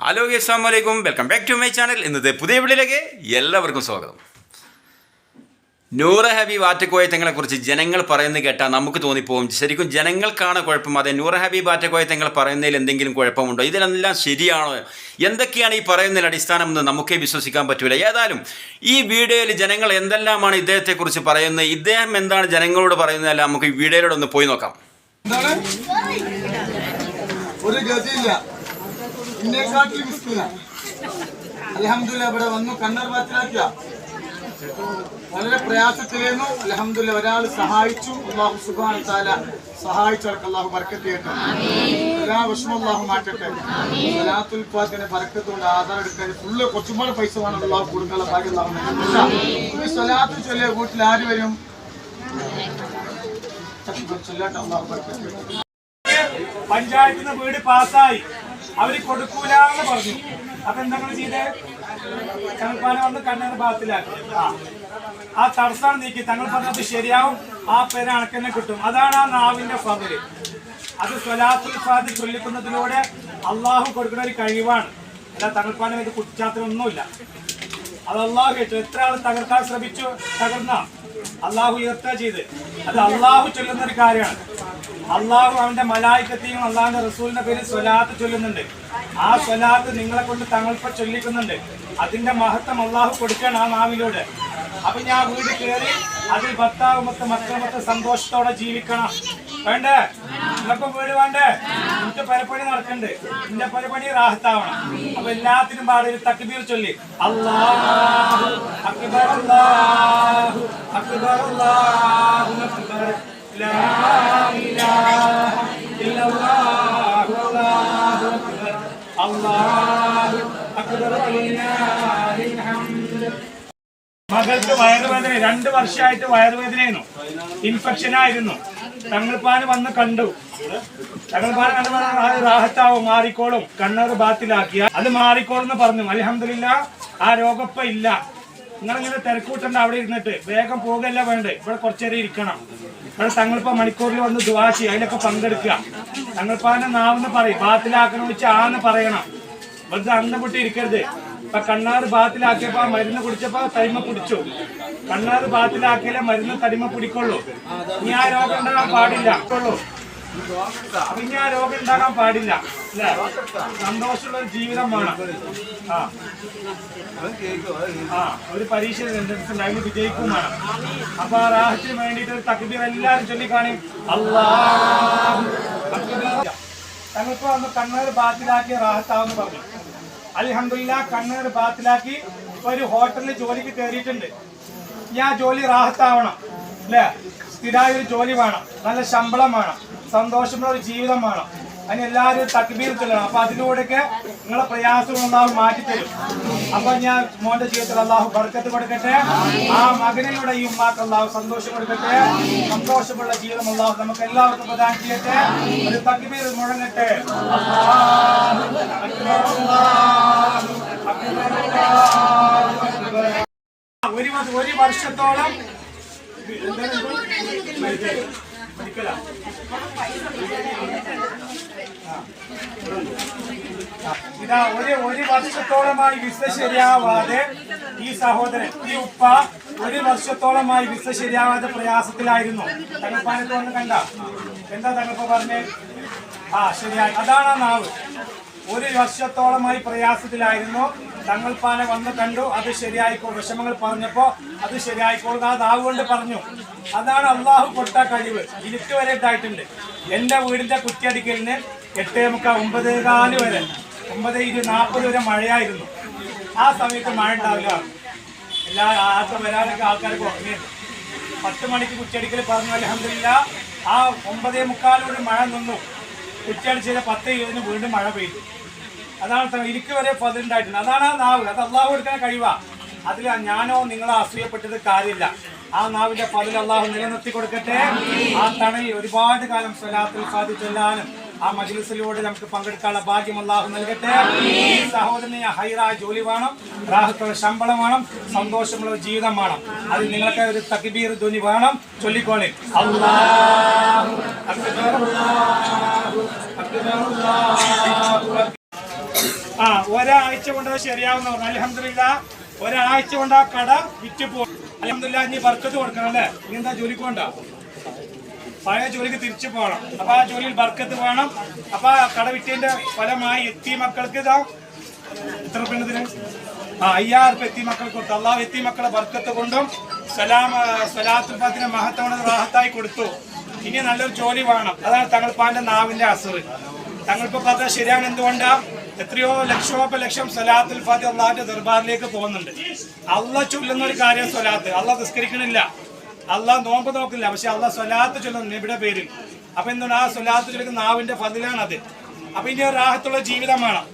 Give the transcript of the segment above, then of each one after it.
Hello അസ്സാം വലൈക്കും welcome back to my channel ഇന്നത്തെ പുതിയ വീട്ടിലേക്ക് എല്ലാവർക്കും സ്വാഗതം. നൂറ ഹബീബ് ആറ്റക്കോയത്തങ്ങളെ കുറിച്ച് ജനങ്ങൾ പറയുന്നത് കേട്ടാൽ നമുക്ക് തോന്നിപ്പോവും. ശരിക്കും ജനങ്ങൾക്കാണ് കുഴപ്പം. അതെ നൂറ ഹബീബ് ആറ്റക്കോയത്തങ്ങൾ പറയുന്നതിൽ എന്തെങ്കിലും കുഴപ്പമുണ്ടോ? ഇതിലെല്ലാം ശരിയാണോ? എന്തൊക്കെയാണ് ഈ പറയുന്നതിൽ അടിസ്ഥാനം എന്ന് നമുക്കേ വിശ്വസിക്കാൻ പറ്റൂല. ഏതായാലും ഈ വീഡിയോയിൽ ജനങ്ങൾ എന്തെല്ലാമാണ് ഇദ്ദേഹത്തെക്കുറിച്ച് പറയുന്നത്? ഇദ്ദേഹം എന്താണ് ജനങ്ങളോട് പറയുന്നതല്ല നമുക്ക് ഈ വീഡിയോയിലൂടെ ഒന്ന് പോയി നോക്കാം. ഒരു ഗതിയില്ല. ഇന്നേക്കാട്ടിൽ മിസ്കിന അലഹമില്ല ഇവിടെ വന്നു കണ്ണർ മാറ്റിലാക്കിയ വളരെ പ്രയാസത്തിലേന്നു അലഹമില്ല ഒരാൾ സഹായിച്ചു. അള്ളാഹു സുബാൻ താല സഹായിച്ചവർക്ക് അള്ളാഹു ബർക്കത്ത് എല്ലാ വിഷമം അള്ളാഹു മാറ്റട്ടെ. സലാത്തുൽ ഫാത്തിനെ ബർക്കത്തുകൊണ്ട് ആധാർ എടുക്കാൻ ഫുള്ള് കുറച്ചുപാട് പൈസ വേണം. അള്ളാഹു കൊടുക്കാനുള്ള ഭാഗ്യം അള്ളാഹു സലാത്ത് ചൊല്ലിയ വീട്ടിൽ ആര് വരും? ചൊല്ലാട്ടെ അള്ളാഹു ബർക്കത്ത് നിന്ന് വീട് പാസ്സായി. അവർ കൊടുക്കൂല എന്ന് പറഞ്ഞു. അപ്പൊ എന്താ ചെയ്തേ? തങ്ങൾപ്പാനെ വന്ന് കണ്ണേർ ഭാഗത്തിലാക്കി. ആ. ആ തടസ്സം നീക്കി. തങ്ങൾ പറഞ്ഞത് ശരിയാവും. ആ പേര് അണക്കന്നെ കിട്ടും. അതാണ് ആ നാവിന്റെ ഫതിൽ. അത് സ്വലാത്തുൽ ഫാദി ചൊല്ലിക്കുന്നതിലൂടെ അള്ളാഹു കൊടുക്കുന്ന ഒരു കഴിവാണ്. അല്ല തങ്ങൾപ്പാനെ ഇത് കുറ്റാത്തിനൊന്നുമില്ല അത് അള്ളാഹു കേട്ടു എത്ര ആൾ തകർക്കാൻ ശ്രമിച്ചു? തകർന്ന. അള്ളാഹു ഉയർത്തുക ചെയ്ത് അത് അള്ളാഹു ചൊല്ലുന്ന ഒരു കാര്യമാണ്. അള്ളാഹു അവന്റെ മലായിക്കത്തെയും അള്ളാഹിന്റെ റസൂലിന്റെ പേര് സ്വലാത്ത് ചൊല്ലുന്നുണ്ട്. ആ സ്വലാത്ത് നിങ്ങളെ കൊണ്ട് തങ്ങൾപ്പ ചൊല്ലിക്കുന്നുണ്ട്. അതിന്റെ മഹത്വം അള്ളാഹു കൊടുക്കണം ആ നാവിലൂടെ. അപ്പൊ ഞാൻ വീട് കയറി അതിൽ ഭർത്താവ് ഭർത്താവുമൊത്ത് മക്കളുമൊത്ത് സന്തോഷത്തോടെ ജീവിക്കണം. വേണ്ടേ? നിങ്ങൾക്കും വീട് വേണ്ടേ? എനിക്ക് പരപ്പണി നടക്കണ്ട്. നിന്റെ പരപ്പണി റാഹത്താവണം. അപ്പൊ എല്ലാത്തിനും പാടൊരു തക്ബീർ ചൊല്ലി. അല്ലാഹു അക്ബർ അല്ലാഹു അക്ബർ ലാ ഇലാഹ അല്ലാഹു അക്ബർ. അക്ബർ മകൾക്ക് വയറുവേദന രണ്ട് വർഷമായിട്ട് വയറുവേദനയായിരുന്നു. ഇൻഫെക്ഷൻ ആയിരുന്നു തങ്ങൾപ്പാന് വന്ന് കണ്ടു. റാഹത്താവും മാറിക്കോളും കണ്ണൂർ ബാത്തിലാക്കിയ അത് മാറിക്കോളും എന്ന് പറഞ്ഞു. അലഹമില്ല ആ രോഗപ്പ ഇല്ല. നിങ്ങളിങ്ങനെ തിരക്കൂട്ടണ്ട അവിടെ ഇരുന്നിട്ട്. വേഗം പോകല്ല വേണ്ട? ഇവിടെ കുറച്ചേരം ഇരിക്കണം. ഇവിടെ തങ്ങൾപ്പ മണിക്കൂറിൽ വന്ന് ദുവാശി അതിലൊക്കെ പങ്കെടുക്കുക. തങ്ങൾപ്പാന്റെ നാവെന്ന് പറയും. ബാത്തിലാക്കണം വെച്ച് ആന്ന് പറയണം. വെറുതെ അന്നം പൊട്ടി ഇരിക്കരുത്. ഇപ്പൊ കണ്ണാറ് ബാത്തിലാക്കിയപ്പോ മരുന്ന് കുടിച്ചപ്പോ തരിമ കുടിച്ചു. കണ്ണാറ് ബാത്തിലാക്കിയാലേ മരുന്ന് തരിമ പിടിക്കുള്ളൂ ഇനി ആ രോഗം ഉണ്ടാകാൻ പാടില്ല. ഇനി ആ രോഗം ഉണ്ടാകാൻ പാടില്ല. അല്ലേ? സന്തോഷമുള്ള ഒരു ജീവിതം വേണം. ആ. ആ ഒരു പരീക്ഷ ഉണ്ടായിരുന്നു വിജയിക്കും വേണം. അപ്പൊ ആ റാഹത്തിന് വേണ്ടിയിട്ട് ഒരു തക്ബീർ എല്ലാവരും ചൊല്ലിക്കാണി അള്ളാഹു തങ്ങൾക്ക് വന്ന് കണ്ണൂർ ബാത്തിലാക്കി റാഹത്താവെന്ന് പറഞ്ഞു. അൽഹംദുലില്ല കണ്ണേർ ബാത്തിലാക്കി ഒരു ഹോട്ടലിൽ ജോലിക്ക് കയറിയിട്ടുണ്ട്. ഞാൻ ജോലി റാഹത്താവണം. അല്ലേ? സ്ഥിരമായ ഒരു ജോലി വേണം. നല്ല ശമ്പളം വേണം. സന്തോഷമുള്ള ഒരു ജീവിതം വേണം. അതിന് എല്ലാവരും തക്ബീർ ചൊല്ലണം. അപ്പൊ അതിലൂടെയൊക്കെ നിങ്ങളെ പ്രയാസങ്ങൾ അള്ളാഹു മാറ്റിത്തരും. അപ്പൊ ഞാൻ മോന്റെ ജീവിതത്തിൽ അള്ളാഹു ബർക്കത്ത് കൊടുക്കട്ടെ. ആ മകനിലൂടെ ഈ ഉമ്മാക്ക് അള്ളാഹു സന്തോഷം കൊടുക്കട്ടെ. സന്തോഷമുള്ള ജീവിതം അള്ളാഹു നമുക്ക് എല്ലാവർക്കും പ്രദാനം ചെയ്യട്ടെ. ഒരു തക്ബീർ മുഴങ്ങട്ടെ. ഒരു വർഷത്തോളം ഇത്? ഒരു ഒരു വർഷത്തോളമായി വിസ ശരിയാവാതെ ഈ സഹോദരൻ ഈ ഉപ്പ ഒരു വർഷത്തോളമായി വിസ ശരിയാവാതെ പ്രയാസത്തിലായിരുന്നു. തകർപ്പാനത്ത് വന്ന് കണ്ട. എന്താ തകർപ്പ പറഞ്ഞേ? ആ ശരിയായി. അതാണ് നാവ്. ഒരു വർഷത്തോളമായി പ്രയാസത്തിലായിരുന്നു. തങ്ങൾപ്പാനെ വന്ന് കണ്ടു. അത് ശരിയായിക്കോ വിഷമങ്ങൾ പറഞ്ഞപ്പോ അത് ശരിയായിക്കോളും ആ കൊണ്ട് പറഞ്ഞു. അതാണ് അള്ളാഹു കൊട്ട കഴിവ്. എനിക്ക് വരെ ഉണ്ടായിട്ടുണ്ട് എന്റെ വീടിന്റെ കുറ്റിയടിക്കലിന് എട്ടേ മുക്കാൽ ഒമ്പതേ കാൽ വരെ ഒമ്പത് ഇരു നാൽപ്പത് വരെ മഴയായിരുന്നു. ആ സമയത്ത് മഴ ഉണ്ടാവില്ല. എല്ലാ ആർക്കും വരാനൊക്കെ ആൾക്കാർക്ക് കുറഞ്ഞിരുന്നു പത്ത് മണിക്ക് കുറ്റിയടിക്കൽ പറഞ്ഞു. അലഹമില്ല ആ ഒമ്പതേ മുക്കാലോട് മഴ നിന്നു. കുറ്റിയടിച്ചതിന് പത്ത് ഇരുപതിന് വീണ്ടും മഴ പെയ്തു. അതാണ് ഇരിക്കു വരെ പതിനുണ്ടായിട്ടുണ്ട് അതാണ് ആ നാവ്. അത് അള്ളാഹു എടുക്കുന്ന കഴിവാ. അതിൽ ഞാനോ നിങ്ങളോ അസൂയപ്പെട്ടത് കാര്യമില്ല. ആ നാവിന്റെ പതിൽ അള്ളാഹു നിലനിർത്തി കൊടുക്കട്ടെ. ആ തണൽ ഒരുപാട് കാലം സ്വലാത്തിൽ സാധിച്ചെല്ലാനും ആ മജ്ലിസിലൂടെ നമുക്ക് പങ്കെടുക്കാനുള്ള ഭാഗ്യം അള്ളാഹു നൽകട്ടെ. ഈ ഹൈറ ഹൈറായ ജോലി വേണം. റാഹത്തുള്ള ശമ്പളം വേണം. സന്തോഷമുള്ള ജീവിതം വേണം. അത് നിങ്ങൾക്ക് ഒരു തക്ബീർ ധ്വനി വേണം. ചൊല്ലിക്കോളി. അല്ലാഹു അക്ബർ അല്ലാഹു അക്ബർ അല്ലാഹു അക്ബർ ആ ഒരാഴ്ച കൊണ്ട് ശരിയാവുന്ന അലഹമില്ല ഒരാഴ്ച കൊണ്ട് ആ കട വിറ്റ് പോകും അലഹമില്ല ഇനി ബർക്കത്ത് കൊടുക്കണം അല്ലേ? ഇനി എന്താ ജോലിക്ക് വേണ്ട പഴയ ജോലിക്ക് തിരിച്ചു പോകണം. അപ്പൊ ആ ജോലിയിൽ ബർക്കത്ത് വേണം. അപ്പൊ ആ കട വിറ്റതിന്റെ ഫലമായി എത്തി മക്കൾക്ക് ഇതാ എത്ര പെണ്ണത്തിന് ആ അയ്യായിരം എത്തി മക്കൾക്ക് കൊടുത്തു. അള്ളാഹ് എത്തി മക്കളെ ബർക്കത്ത് കൊണ്ടും സലാം സലാത്തുഫാത്തിന് മഹത്തവണ റാഹത്തായി കൊടുത്തു. ഇനി നല്ലൊരു ജോലി വേണം. അതാണ് തങ്ങൾപ്പാന്റെ നാവിന്റെ തങ്ങൾ തങ്ങളിപ്പോ പറഞ്ഞ ശരിയാണ് എന്തുകൊണ്ടാ? എത്രയോ ലക്ഷോപലക്ഷം സലാത്തുൽ ഫാത്തി അള്ളാഹിന്റെ ദർബാറിലേക്ക് പോകുന്നുണ്ട്. അള്ള ചൊല്ലുന്ന ഒരു കാര്യം സ്വലാത്ത് അള്ള നിസ്കരിക്കണില്ല. അള്ള നോമ്പ് നോക്കില്ല. പക്ഷെ അള്ള സ്വലാത്ത് ചൊല്ലുന്നു ഇവിടെ പേരിൽ. അപ്പൊ എന്താണ്? ആ സ്വലാത്ത് ചൊല്ലുന്ന നാവിന്റെ ഫതിലാണ് അത് അപ്പൊ ഇനി ഒരു രാഹത്തുള്ള ജീവിതം വേണം.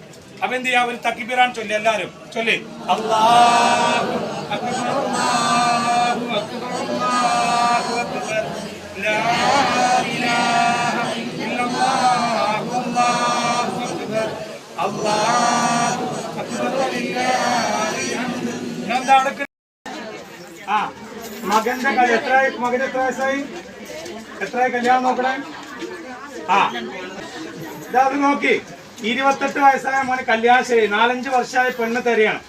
അപ്പൊ എന്ത് ചെയ്യാ? ഒരു തക്കിബീറാണ് ചൊല്ലി. എല്ലാരും ചൊല്ലി അള്ളാഹു. ലാ ഇലാഹ ഇല്ലല്ലാഹു, അല്ലാഹു അക്ബർ. അല്ലാഹു അക്ബർ, വലില്ലാഹിൽ ഹംദ്. എന്താ അവിടെ ആ മകന്റെ എത്ര മകന് എത്ര വയസ്സായി? കല്യാണം നോക്കണേ? ആ. ഇതാ അത് നോക്കി. ഇരുപത്തെട്ട് വയസ്സായ മോന് കല്യാണം ശരി നാലഞ്ച് വർഷമായ പെണ്ണ് തരികയാണ്.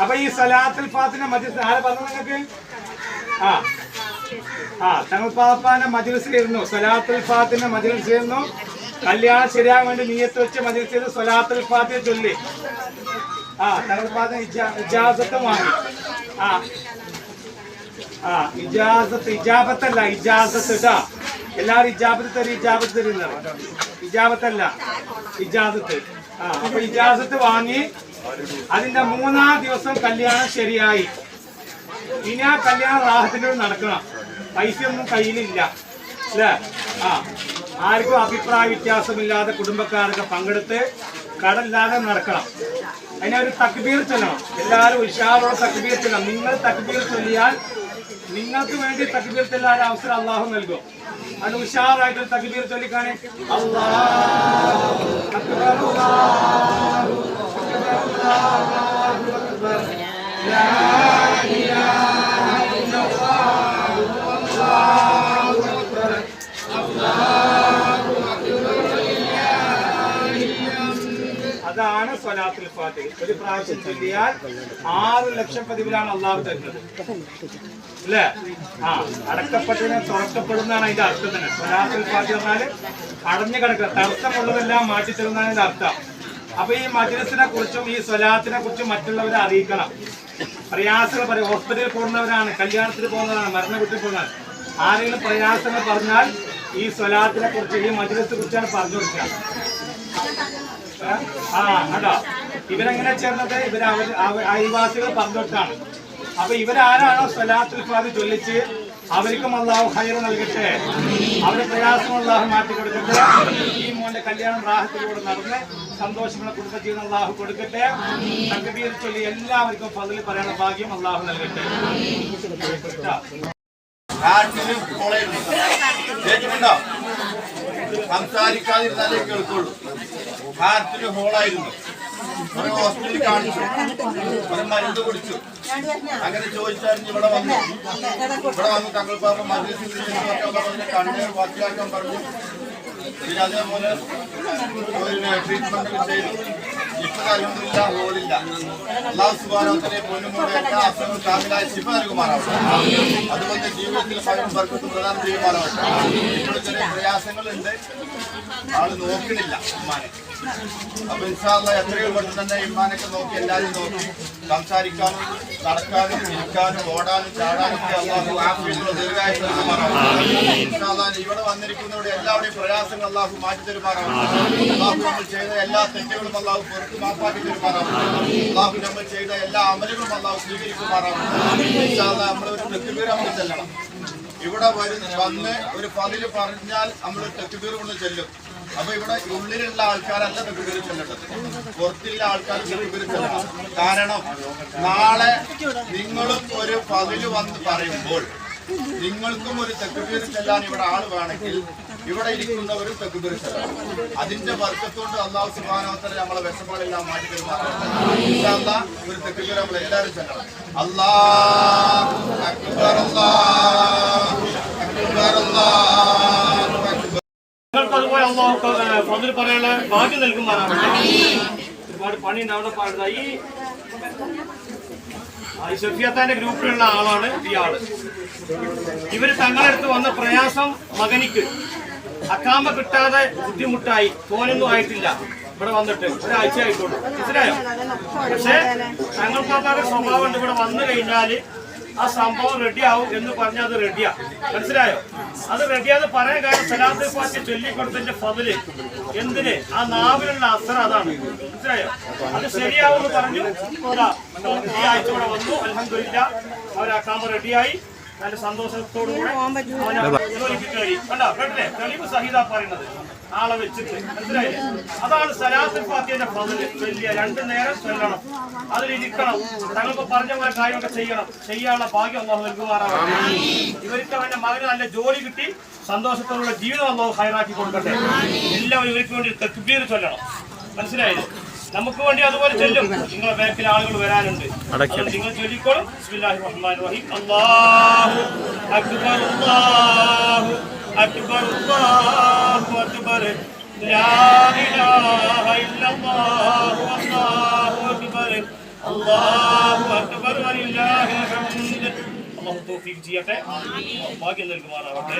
അപ്പൊ ഈ സലാത്തുൽ ഫാത്തിന്റെ മജിസ് ആരെ പറഞ്ഞു നിങ്ങൾക്ക്? ആ. ആ തങ്ങൾ പാപ്പാന്റെ മജിൽസിലിരുന്നു സലാത്തുൽ ഫാത്തിന്റെ മജിൽസിലിരുന്നു കല്യാണം ശരിയാകാൻ വേണ്ടി നീയത്ത് വെച്ച് മജിൽസിൽ സലാത്തുൽ ഫാത്തിയെ ചൊല്ലി. ആ തങ്ങൾ പാത്തിന് ഇജാസത്ത് വാങ്ങി ആ ആ ഇജാസത്ത് ഇജാബത്തല്ല ഇജാസത്ത് ഇട്ടാ എല്ലാവരും ഇജാബത്ത് തരും ഇജാബത്ത് തരുന്ന ഇജാബത്തല്ല ഇജാസത്ത്. ആ അപ്പൊ ഇജാസത്ത് വാങ്ങി അതിന്റെ മൂന്നാം ദിവസം കല്യാണം ശരിയായി. ഇനി ആ കല്യാണം റാഹത്തിന്റെ നടക്കണം. പൈസ ഒന്നും കയ്യിലില്ല. അല്ലേ? ആ ആർക്കും അഭിപ്രായ വ്യത്യാസമില്ലാതെ കുടുംബക്കാരൊക്കെ പങ്കെടുത്ത് കടല്ലാതെ നടക്കണം. അതിനൊരു തക്ബീർ ചൊല്ലണം. എല്ലാവരും ഉഷാറോടെ തക്ബീർ ചൊല്ലണം. നിങ്ങൾ തക്ബീർ ചൊല്ലിയാൽ നിങ്ങൾക്ക് വേണ്ടി തക്ബീർ ചൊല്ലാൻ അവസരം അള്ളാഹു നൽകും. അത് ഉഷാറായിട്ട് തക്ബീർ ചൊല്ലിക്കാണെ. അല്ലാഹു അതാണ് സ്വലാത്തിൽ ഫാത്തിഹ. ഒരു പ്രാവശ്യം ചൊല്ലിയാൽ ആറ് ലക്ഷം പതിവിലാണ് അള്ളാഹു തരുന്നത്. അല്ലേ? ആ അടക്കപ്പെട്ടതിനെ തുറക്കപ്പെടുന്നതാണ് അതിന്റെ അർത്ഥം തന്നെ. സ്വലാത്തിൽ ഫാത്തിഹ പറഞ്ഞാൽ അടഞ്ഞു കിടക്കുക. തടസ്സമുള്ളതെല്ലാം മാറ്റി തരുന്നതാണ് അതിന്റെ അർത്ഥം. അപ്പൊ ഈ മജ്ലിസിനെ കുറിച്ചും ഈ സ്വലാത്തിനെ കുറിച്ചും മറ്റുള്ളവരെ അറിയിക്കണം. പ്രയാസങ്ങൾ പറയും. ഹോസ്പിറ്റലിൽ പോകുന്നവരാണ് കല്യാണത്തിൽ പോകുന്നവരാണ് മരണ വീട്ടിൽ പോകുന്നവർ ആരെങ്കിലും പ്രയാസങ്ങൾ പറഞ്ഞാൽ ഈ സ്വലാത്തിനെ കുറിച്ച് ഈ മജ്ലിസിനെ കുറിച്ചാണ് പറഞ്ഞു കൊടുക്കുക? ആ കണ്ടോ? ഇവരെങ്ങനെ ചേർന്നത്? അവ- അയൽവാസികൾ പറഞ്ഞിട്ടാണ് അപ്പൊ ഇവരാരാണോ സ്വലാത്തുൽ ഫാദ് ചൊല്ലിച്ച് അവർക്കും അള്ളാഹു ഹൈർ നൽകട്ടെ? അവരുടെ പ്രയാസം അള്ളാഹു മാറ്റി കൊടുക്കട്ടെ? ഈ മോന്റെ കല്യാണം റാഹത്തിലൂടെ നടന്ന് സന്തോഷമുള്ള കുടുംബജീവിതം അള്ളാഹു കൊടുക്കട്ടെ? തക്കബീർ ചൊല്ലി എല്ലാവർക്കും പതിൽ പറയാനുള്ള ഭാഗ്യം അള്ളാഹു നൽകട്ടെ. സംസാരിക്കാതിരുന്നാലേ കേൾക്കുള്ളൂ. ഹാർട്ടിന് ഹോളായിരുന്നു. ഹോസ്പിറ്റലിൽ കാണിച്ചു. ഒരു മരുന്ന് കുടിച്ചു. അങ്ങനെ ചോദിച്ചായിരുന്നു ഇവിടെ വന്നു. ഇവിടെ വന്ന് പറഞ്ഞു മദ്രസിൽ പറഞ്ഞു കണ്ണ് വാക്കിയാക്കാൻ പറഞ്ഞു. പിന്നെ അതേപോലെ ട്രീറ്റ്മെന്റ് ചെയ്തു. ഇപ്പൊ അലഹമില്ല ഹോളില്ല അള്ളാഹു സുബാനോത്തിനെ പൊന്നുമോടെ എല്ലാ അസുഖങ്ങളും ജീവിതത്തിൽ പകരം വർക്കത്ത് പ്രധാനം ചെയ്യുമാറാവട്ടെ. ഇപ്പോൾ ചെറിയ പ്രയാസങ്ങളുണ്ട്. ആൾ നോക്കണില്ല ഉമ്മാനെ. അപ്പൊ ഇൻഷാല്ല എത്രയോ പെട്ടെന്ന് തന്നെ ഇമ്മാനൊക്കെ നോക്കി എല്ലാവരും നോക്കി. സംസാരിക്കാനും നടക്കാനും ഇരിക്കാനും ഓടാനും ചാടാനും ഒക്കെ അള്ളാഹു ആഫിയത്തുള്ള ദീർഘായുസ് നൽകുമാറാവട്ടെ. ഇവിടെ വന്നിരിക്കുന്നവരുടെ എല്ലാവരുടെയും പ്രയാസങ്ങൾ അള്ളാഹു മാറ്റി തരുമാറാവട്ടെ അള്ളാഹു നമ്മൾ ചെയ്ത എല്ലാ തെറ്റുകളും അള്ളാഹു പുറത്ത് ചെയ്ത എല്ലാ നമ്മൾ ഇവിടെ വരുന്ന വന്ന് ഒരു പതിൽ പറഞ്ഞാൽ നമ്മൾ തെറ്റുപേർ കൊണ്ട് ചെല്ലും. അപ്പൊ ഇവിടെ ഉള്ളിലുള്ള ആൾക്കാരല്ല തെറ്റുപേർ ചെല്ലേണ്ടത്. പുറത്തുള്ള ആൾക്കാർ തെറ്റുപേർ ചെല്ലണം. കാരണം നാളെ നിങ്ങളും ഒരു പതിൽ വന്ന് പറയുമ്പോൾ നിങ്ങൾക്കും ഒരു തെക്കുപേര് ചെല്ലാൻ ഇവിടെ ആൾ വേണമെങ്കിൽ ഇവിടെ ഇരിക്കുന്നവരും തെക്കുപേര് അതിന്റെ വർക്കത്തോണ്ട് അള്ളാഹു സുബാനോത്തര നമ്മളെ വിഷമങ്ങളെല്ലാം മാറ്റി തരുമാറാണ് ഒരു തെക്കുപേര് നമ്മൾ എല്ലാവരും ചെല്ലണം. അക്ബർ അക്ബർ ഒരുപാട് പണി ഉണ്ടാവുന്ന പാടുക ഈ ഈ ഗ്രൂപ്പിലുള്ള ആളാണ് ഇയാൾ ഇവർ തങ്ങളടുത്ത് വന്ന പ്രയാസം മകനിക്ക് അക്കാമ കിട്ടാതെ ബുദ്ധിമുട്ടായി. തോനൊന്നും ആയിട്ടില്ല. ഇവിടെ വന്നിട്ട് ഒരാഴ്ച ആയിക്കോട്ടെ മനസ്സിലായോ? പക്ഷേ പാപ്പാന്റെ സ്വഭാവം ഉണ്ട് ഇവിടെ വന്നു കഴിഞ്ഞാൽ ആ സംഭവം റെഡിയാവും എന്ന് പറഞ്ഞാൽ അത് റെഡിയാ. മനസ്സിലായോ? അത് റെഡിയാന്ന് പറയാൻ കാരണം സലാത്ത് പാറ്റി ചൊല്ലിക്കൊടുത്തതിന്റെ ഫതിൽ. എന്തിന്? ആ നാവിലുള്ള അസർ അതാണ്. മനസ്സിലായോ? അത് ശരിയാവും എന്ന് പറഞ്ഞു ഈ ആഴ്ച ഇവിടെ വന്നു. അലഹമില്ല അവർ ആ റെഡിയായി. നല്ല സന്തോഷത്തോടു കൂടെ തെളിവ് സഹിത പറയുന്നത്. ആളെ വെച്ചിട്ട്. മനസ്സിലായില്ലേ? അതാണ് സലാത്തുൽ ഫാത്തിന്റെ പതിൽ വലിയ രണ്ടു നേരം ചൊല്ലണം. അതിലിരിക്കണം തങ്ങൾക്ക് പറഞ്ഞ പോലെ കാര്യമൊക്കെ ചെയ്യണം. ചെയ്യാനുള്ള ഭാഗ്യം അള്ളാഹു നൽകുമാറാവണം ഇവർക്ക് അവന്റെ മകന് നല്ല ജോലി കിട്ടി. സന്തോഷത്തോടുള്ള ജീവിതം അള്ളാഹു ഹൈറാക്കി കൊടുക്കട്ടെ. എല്ലാം ഇവർക്ക് വേണ്ടി തക്ബീർ ചൊല്ലണം. മനസ്സിലായില്ലേ? നമുക്ക് വേണ്ടി അതുപോലെ ചൊല്ലും. നിങ്ങളെ ബാക്കിൽ ആളുകൾ വരാനുണ്ട്. നിങ്ങൾ ചൊല്ലിക്കോളും. ബിസ്മില്ലാഹി റഹീം അല്ലാഹു അക്ബർ അല്ലാഹു അക്ബർ. അല്ലാഹു അക്ബർ ലാ ഇലാഹ ഇല്ലല്ലാഹു അല്ലാഹു അക്ബർ. അല്ലാഹു അക്ബർ വലില്ലാഹിൽ ഹംദ് അല്ലാഹു തൗഫീഖ് ചെയ്യട്ടെ. ഭാഗ്യം നൽകുമാറാവട്ടെ.